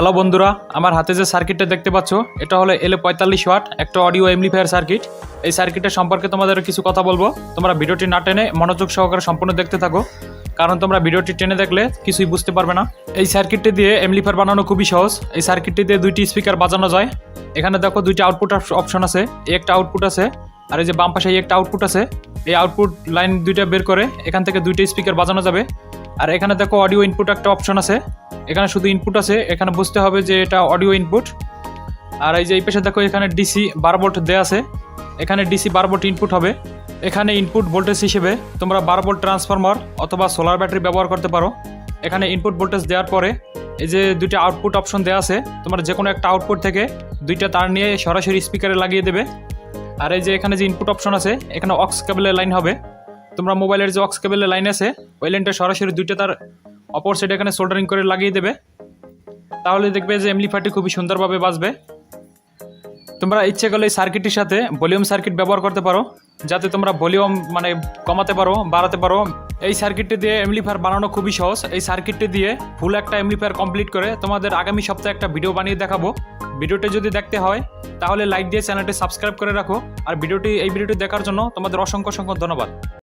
Hello বন্ধুরা, আমার হাতে যে সার্কিটটা দেখতে পাচ্ছ, এটা হলো এলে পঁয়তাল্লিশ ওয়াট, একটা অডিও এমলিফায়ার সার্কিট এই সার্কিটের সম্পর্কে তোমাদের কিছু কথা বলব। তোমরা ভিডিওটি না টেনে মনোযোগ সহকারে সম্পূর্ণ দেখতে থাকো, কারণ তোমরা ভিডিওটি টেনে দেখলে কিছুই বুঝতে পারবে না। এই সার্কিটটি দিয়ে এমপ্লিফায়ার বানানো খুবই সহজ। এই সার্কিটটি দিয়ে দুইটি স্পিকার বাজানো যায়। এখানে দেখো দুইটি আউটপুট অপশন আছে একটা আউটপুট আছে, আর এই যে বাম পাশে একটা আউটপুট আছে, এই আউটপুট লাইন দুইটা বের করে এখান থেকে দুইটা স্পিকার বাজানো যাবে। আর এখানে দেখো অডিও ইনপুট একটা অপশন আছে। এখানে শুধু ইনপুট আছে, এখানে বুঝতে হবে যে এটা অডিও ইনপুট আর এই যে এই পাশে দেখো এখানে ডিসি বারো ভোল্ট দেওয়া আছে। এখানে ডিসি বারো ভোল্ট ইনপুট হবে। এখানে ইনপুট ভোল্টেজ হিসেবে তোমরা বারো ভোল্ট ট্রান্সফরমার অথবা সোলার ব্যাটারি ব্যবহার করতে পারো। এখানে ইনপুট ভোল্টেজ দেওয়ার পরে এই যে দুইটা আউটপুট অপশন দেওয়া আছে, তোমরা যে কোনো একটা আউটপুট থেকে দুইটা তার নিয়ে সরাসরি স্পিকারে লাগিয়ে দেবে। আর এই যে এখানে যে ইনপুট অপশন আছে, এখানে অক্স কেবলের লাইন হবে। তোমরা মোবাইলের যে অক্স কেবলের লাইন আছে ওই লাইনটা সরাসরি দুইটা তার অপর সাইড এখানে সোল্ডারিং করে লাগিয়ে দেবে। তাহলে দেখবে যে এমলিফায়ারটি খুবই সুন্দরভাবে বাজবে। তোমরা ইচ্ছে করলে এই সার্কিটটির সাথে ভলিউম সার্কিট ব্যবহার করতে পারো, যাতে তোমরা ভলিউম মানে কমাতে পারো, বাড়াতে পারো। এই সার্কিটটি দিয়ে এমলিফায়ার বানানো খুবই সহজ। এই সার্কিটটি দিয়ে ফুল একটা এমলিফায়ার কমপ্লিট করে তোমাদের আগামী সপ্তাহে একটা ভিডিও বানিয়ে দেখাবো। ভিডিওটি যদি দেখতে হয়, তাহলে লাইক দিয়ে চ্যানেলটি সাবস্ক্রাইব করে রাখো। আর ভিডিওটি, এই ভিডিওটি দেখার জন্য তোমাদের অসংখ্য অসংখ্য ধন্যবাদ।